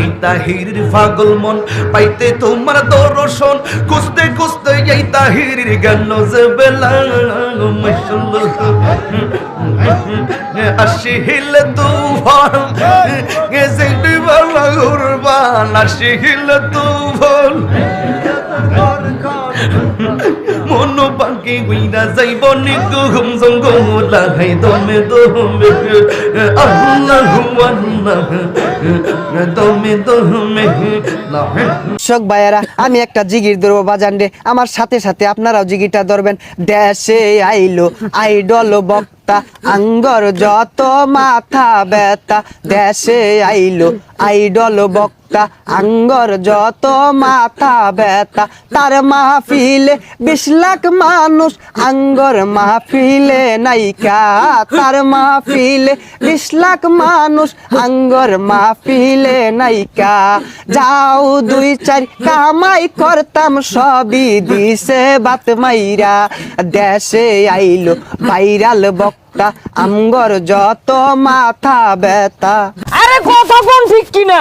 এই তাহিরির পাগল মন, পাইতে তোমার দর্শন। খুঁজতে খুঁজতে এই তাহিরির গেল যে বেলা আসিল তুফান গেছে বালা গুরবান আসিল তুফান। আমি একটা জিগির ধরবো বাজান রে আমার সাথে সাথে আপনারাও জিগিরটা ধরবেন। দেশে আইলো আইডল বক্তা। আঙ্গর যত মাথা ব্যথা, দেশে আইলো আইডল বক্তা। আঙ্গর যত মাথা ব্যথা, তার মাহফিলে বিশ লাখ মানুষ। আঙ্গর মাহফিলে নাইকা তার মাহফিলে বিশ লাখ মানুষ। আঙ্গর মাহফিলে নাইকা যাও দুই চার, কামাই করতাম সবই দিছে বাত মাইরা। দেশে আইলো ভাইরাল বক্তা আমগর যত মাথা ব্যথা। আরে কথা কোন ঠিক কিনা?